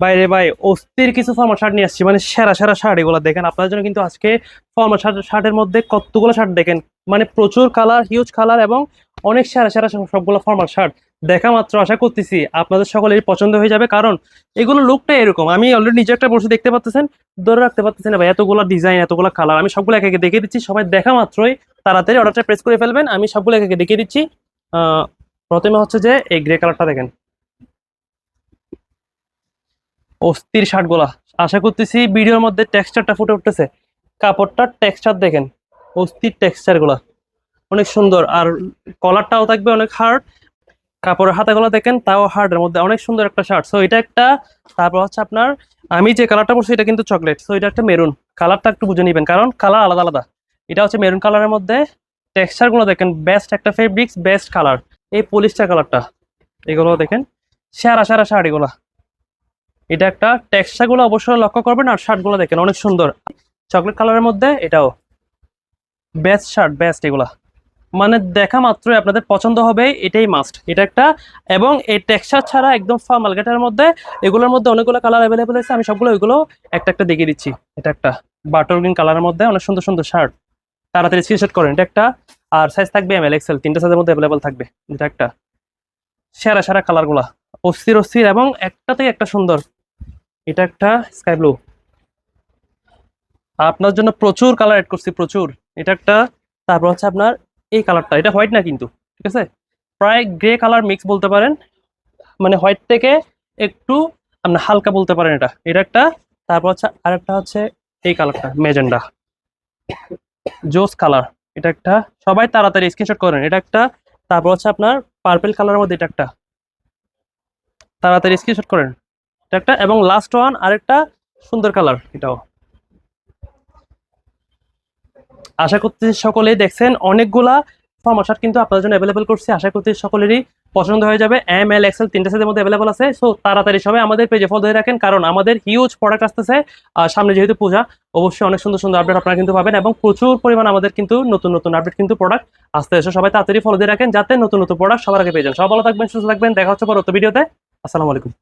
বাইরে ভাই, অস্থির কিছু ফর্মাল শার্ট নিয়ে আসছি মানে সেরা সেরা শার্ট এগুলো। দেখেন, আপনার জন্য কিন্তু আজকে ফর্মাল শার্ট শার্টের মধ্যে কতগুলো শার্ট দেখেন? মানে প্রচুর কালার হিউজ কালার এবং অনেক সেরা সেরা সব- সবগুলো ফর্মাল শার্ট দেখা মাত্র আশা করতেছি আপনাদের সকলেরই পছন্দ হয়ে যাবে, কারণ এগুলো লুকটা এরকম। আমি অলরেডি নিজে একটা বসে দেখতে পাচ্ছেন ধরে রাখতে পারতেছেন ভাই, এতগুলো ডিজাইন এতগুলো কালার আমি সবগুলো একে একে দিচ্ছি, সবাই দেখা মাত্রই তাড়াতাড়ি অর্ডারটা প্রেস করে ফেলবেন। আমি সবগুলো একে একে দেখিয়ে দিচ্ছি। প্রথমে হচ্ছে যে এই গ্রে কালারটা দেখেন। অস্থির শার্টগুলা। আশা করতেছি ভিডিওর মধ্যে টেক্সচারটা ফুটে উঠতেছে। কাপড়টার টেক্সচার দেখেন, অস্থির টেক্সচারগুলা অনেক সুন্দর। আর কলারটাও থাকবে অনেক হার্ড। কাপড়ের হাতাগুলো দেখেন, তাও হার্ডের মধ্যে অনেক সুন্দর একটা শার্ট। সো এটা একটা, তারপর হচ্ছে আপনার, আমি যে কালারটা পরছি এটা কিন্তু চকলেট। সো এটা একটা মেরুন। কালারটা একটু বুঝে নেবেন, কারণ কালার আলাদা আলাদা। এটা হচ্ছে মেরুন কালারের মধ্যে টেক্সচারগুলো দেখেন বেস্ট একটা ফেব্রিক্স বেস্ট কালার এই পলিস্টার কালারটা। এগুলো দেখেন, সেরা সেরা শার্ট এগুলা এটা একটা টেক্সচারগুলো অবশ্যই লক্ষ্য করবেন আর শার্টগুলো দেখেন, অনেক সুন্দর। চকলেট কালারের মধ্যে এটাও। বেস্ট শার্ট বেস্ট এগুলা। মানে দেখা মাত্রই আপনাদের পছন্দ হবে, এটাই মাস্ট এটা একটা, এবং এই টেক্সচার ছাড়া একদম ফর্মাল গেটার মধ্যে এগুলোর মধ্যে অনেকগুলো কালার অ্যাভেলেবেল আছে আমি সবগুলো ওইগুলো একটা একটা দেখিয়ে দিচ্ছি। এটা একটা বাটর গ্রিন কালারের মধ্যে অনেক সুন্দর সুন্দর শার্ট তাড়াতাড়ি স্ক্রিনশট করেন, এটা একটা, আর সাইজ থাকবে এম এল এক্সেল তিনটা সাইজের মধ্যে অ্যাভেলেবেল থাকবে। এটা একটা। সেরা সেরা কালারগুলা অস্থির অস্থির, এবং একটাতেই একটা সুন্দর। এটা একটা স্কাই ব্লু আপনার জন্য প্রচুর কালার অ্যাড করছি, প্রচুর। এটা একটা, তারপর হচ্ছে আপনার এই কালারটা এটা হোয়াইট না কিন্তু, ঠিক আছে? প্রায় গ্রে কালার মিক্স বলতে পারেন। মানে হোয়াইট থেকে একটু আপনার হালকা বলতে পারেন এটা। এটা একটা, তারপর হচ্ছে আরেকটা হচ্ছে এই কালারটা মেজেন্ডা জোস কালার এটা একটা, সবাই তাড়াতাড়ি স্ক্রিনশট করেন। এটা একটা, তারপর হচ্ছে আপনার পার্পেল কালারের মধ্যে এটা একটা। তাড়াতাড়ি স্ক্রিনশট করেন। একটা এবং লাস্ট ওয়ান আরেকটা সুন্দর কালার এটাও। আশা করতেছি সকলেই দেখছেন, অনেকগুলা ফর্মাল শার্ট কিন্তু আপনাদের জন্য অ্যাভেলেবল করছি। আশা করতেছি সকলেরই পছন্দ হয়ে যাবে। এম এল এক্সেল তিনটে সাইজের মধ্যে অ্যাভেলেবল আছে। সো তাড়াতাড়ি সবাই আমাদের পেজে ফলো ধরে রাখেন, কারণ আমাদের হিউজ প্রোডাক্ট আসতেছে। সামনে যেহেতু পূজা, অবশ্যই অনেক সুন্দর সুন্দর আপডেট আপনারা কিন্তু পাবেন এবং প্রচুর পরিমাণ আমাদের কিন্তু নতুন নতুন আপডেট কিন্তু প্রোডাক্ট আসতে এসে সবাই তাড়াতাড়ি ফলো দিয়ে রাখেন, যাতে নতুন নতুন প্রোডাক্ট সবার আগে পেয়ে যান। সব ভালো থাকবেন, সুস্থ থাকবেন। দেখা হচ্ছে পরবর্তী ভিডিওতে আসসালামু আলাইকুম।